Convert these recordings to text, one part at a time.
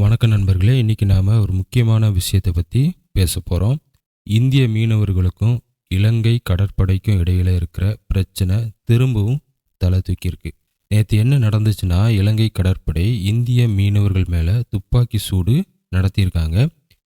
வணக்கம் நண்பர்களே இன்னைக்கு நாம் ஒரு முக்கியமான விஷயத்தை பற்றி பேச போகிறோம் இந்திய மீனவர்களுக்கும் இலங்கை கடற்படைக்கும் இடையில் இருக்கிற பிரச்சனை திரும்பவும் தலை தூக்கியிருக்கு. நேற்று என்ன நடந்துச்சுன்னா இலங்கை கடற்படை இந்திய மீனவர்கள் மேலே துப்பாக்கி சூடு நடத்தியிருக்காங்க.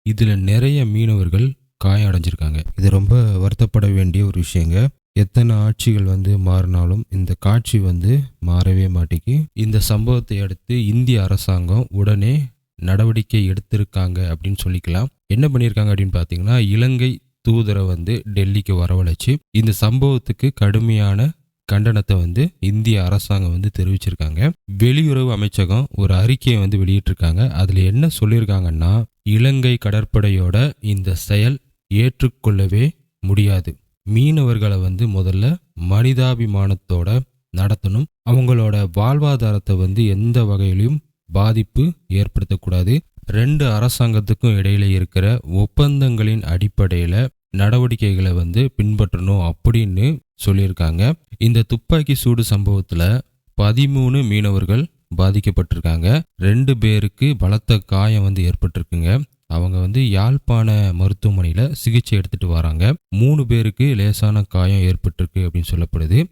இதில் நிறைய மீனவர்கள் காயம் அடைஞ்சிருக்காங்க இது ரொம்ப வருத்தப்பட வேண்டிய ஒரு விஷயங்க. எத்தனை ஆட்சிகள் வந்து மாறினாலும் இந்த காட்சி வந்து மாறவே மாட்டேங்கி இந்த சம்பவத்தை அடுத்து இந்திய அரசாங்கம் உடனே நடவடிக்கை எடுத்திருக்காங்க அப்படின்னு சொல்லிக்கலாம். என்ன பண்ணியிருக்காங்க அப்படின்னு பார்த்தீங்கன்னா இலங்கை தூதரை வந்து டெல்லிக்கு வரவழைச்சு இந்த சம்பவத்துக்கு கடுமையான கண்டனத்தை வந்து இந்திய அரசாங்கம் வந்து தெரிவிச்சிருக்காங்க. வெளியுறவு அமைச்சகம் ஒரு அறிக்கையை வந்து வெளியிட்டிருக்காங்க. அதில் என்ன சொல்லியிருக்காங்கன்னா இலங்கை கடற்படையோட இந்த செயல் ஏற்றுக்கொள்ளவே முடியாது. மீனவர்களை வந்து முதல்ல மனிதாபிமானத்தோட நடத்தணும். அவங்களோட வாழ்வாதாரத்தை வந்து எந்த வகையிலும் பாதிப்பு ஏற்படுத்தக்கூடாது. ரெண்டு அரசாங்கத்துக்கும் இடையில இருக்கிற ஒப்பந்தங்களின் அடிப்படையில் நடவடிக்கைகளை வந்து பின்பற்றணும் அப்படின்னு சொல்லியிருக்காங்க. இந்த துப்பாக்கி சூடு சம்பவத்தில் பதிமூணு மீனவர்கள் பாதிக்கப்பட்டிருக்காங்க. ரெண்டு பேருக்கு பலத்த காயம் வந்து ஏற்பட்டிருக்குங்க. அவங்க வந்து யாழ்ப்பாண மருத்துவமனையில் சிகிச்சை எடுத்துட்டு வராங்க. மூணு பேருக்கு லேசான காயம் ஏற்பட்டிருக்கு அப்படின்னு சொல்லப்படுது.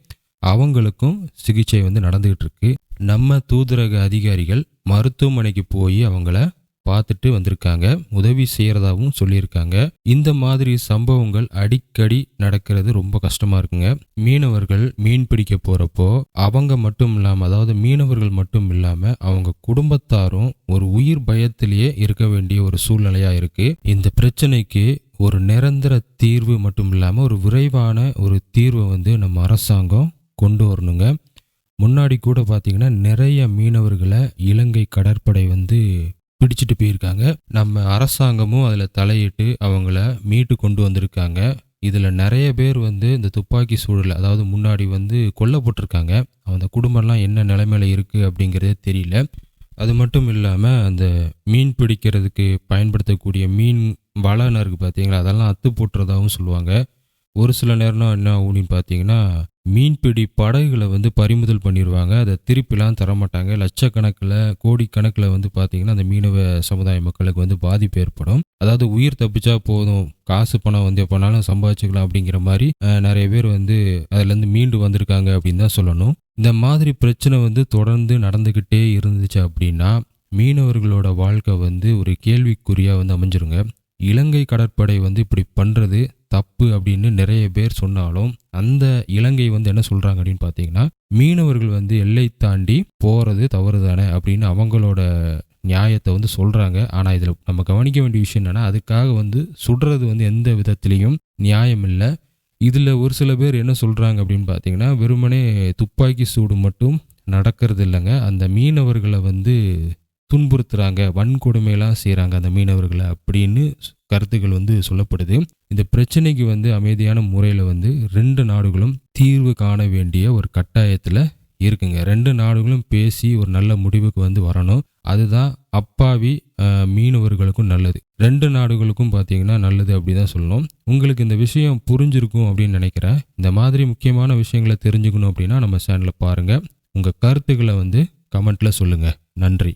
அவங்களுக்கும் சிகிச்சை வந்து நடந்துகிட்டு இருக்கு. நம்ம தூதரக அதிகாரிகள் மருத்துவமனைக்கு போய் அவங்கள பார்த்துட்டு வந்திருக்காங்க. உதவி செய்கிறதாகவும் சொல்லியிருக்காங்க. இந்த மாதிரி சம்பவங்கள் அடிக்கடி நடக்கிறது ரொம்ப கஷ்டமா இருக்குங்க. மீனவர்கள் மீன் பிடிக்க போறப்போ அவங்க மட்டும் இல்லாம அதாவது மீனவர்கள் மட்டும் இல்லாம அவங்க குடும்பத்தாரும் ஒரு உயிர் பயத்திலேயே இருக்க வேண்டிய ஒரு சூழ்நிலையா இருக்கு. இந்த பிரச்சனைக்கு ஒரு நிரந்தர தீர்வு மட்டும் இல்லாம ஒரு விரைவான ஒரு தீர்வை வந்து நம்ம அரசாங்கம் கொண்டு வரணுங்க. முன்னாடி கூட பார்த்தீங்கன்னா நிறைய மீனவர்களை இலங்கை கடற்படை வந்து பிடிச்சிட்டு போயிருக்காங்க. நம்ம அரசாங்கமும் அதில் தலையிட்டு அவங்கள மீட்டு கொண்டு வந்திருக்காங்க. இதில் நிறைய பேர் வந்து இந்த துப்பாக்கி சூழல் அதாவது முன்னாடி வந்து கொல்லப்பட்டிருக்காங்க. அந்த குடும்பம்லாம் என்ன நிலைமையில இருக்குது அப்படிங்கிறதே தெரியல. அது மட்டும் இல்லாமல் அந்த மீன் பிடிக்கிறதுக்கு பயன்படுத்தக்கூடிய மீன் வளம் இருக்குது பார்த்தீங்களா அதெல்லாம் அத்து போட்டுறதாகவும் சொல்லுவாங்க. ஒரு சில நேரம்னா என்ன ஆகும்னு பார்த்தீங்கன்னா மீன்பிடி படகுகளை வந்து பறிமுதல் பண்ணிடுவாங்க அதை திருப்பிலாம் தரமாட்டாங்க. லட்சக்கணக்கில் கோடிக்கணக்கில் வந்து பார்த்தீங்கன்னா அந்த மீனவ சமுதாய மக்களுக்கு வந்து பாதிப்பு ஏற்படும். அதாவது உயிர் தப்பிச்சா போதும். காசு பணம் வந்து எப்போனாலும் சம்பாதிச்சுக்கலாம் அப்படிங்கிற மாதிரி நிறைய பேர் வந்து அதுலேருந்து மீண்டு வந்திருக்காங்க அப்படின்னு தான் சொல்லணும். இந்த மாதிரி பிரச்சனை வந்து தொடர்ந்து நடந்துக்கிட்டே இருந்துச்சு அப்படின்னா மீனவர்களோட வாழ்க்கை வந்து ஒரு கேள்விக்குறியாக வந்து அமைஞ்சிருங்க. இலங்கை கடற்படை வந்து இப்படி பண்ணுறது தப்பு அப்படின்னு நிறைய பேர் சொன்னாலும் அந்த இலங்கை வந்து என்ன சொல்கிறாங்க அப்படின்னு பார்த்தீங்கன்னா மீனவர்கள் வந்து எல்லை தாண்டி போகிறது தவறு தானே அப்படின்னு அவங்களோட நியாயத்தை வந்து சொல்கிறாங்க ஆனால் இதில் நம்ம கவனிக்க வேண்டிய விஷயம் என்னென்னா அதுக்காக வந்து சுடுறது வந்து எந்த விதத்துலேயும் நியாயம் இல்லை. இதில் ஒரு சில பேர் என்ன சொல்கிறாங்க அப்படின்னு பார்த்தீங்கன்னா வெறுமனே துப்பாக்கி சூடு மட்டும் நடக்கிறது இல்லைங்க. அந்த மீனவர்களை வந்து துன்புறுத்துகிறாங்க வன்கொடுமையெல்லாம் செய்கிறாங்க அந்த மீனவர்களை அப்படின்னு கருத்துக்கள் வந்து சொல்லப்படுது. இந்த பிரச்சனைக்கு வந்து அமைதியான முறையில் வந்து ரெண்டு நாடுகளும் தீர்வு காண வேண்டிய ஒரு கட்டாயத்தில் இருக்குங்க. ரெண்டு நாடுகளும் பேசி ஒரு நல்ல முடிவுக்கு வந்து வரணும். அதுதான் அப்பாவி மீனவர்களுக்கும் நல்லது. ரெண்டு நாடுகளுக்கும் பார்த்தீங்கன்னா நல்லது அப்படி தான் சொல்லணும். உங்களுக்கு இந்த விஷயம் புரிஞ்சிருக்கும் அப்படின்னு நினைக்கிறேன். இந்த மாதிரி முக்கியமான விஷயங்களை தெரிஞ்சுக்கணும் அப்படின்னா நம்ம சேனலை பாருங்கள் உங்கள் கருத்துக்களை வந்து கமெண்ட்டில் சொல்லுங்கள் நன்றி.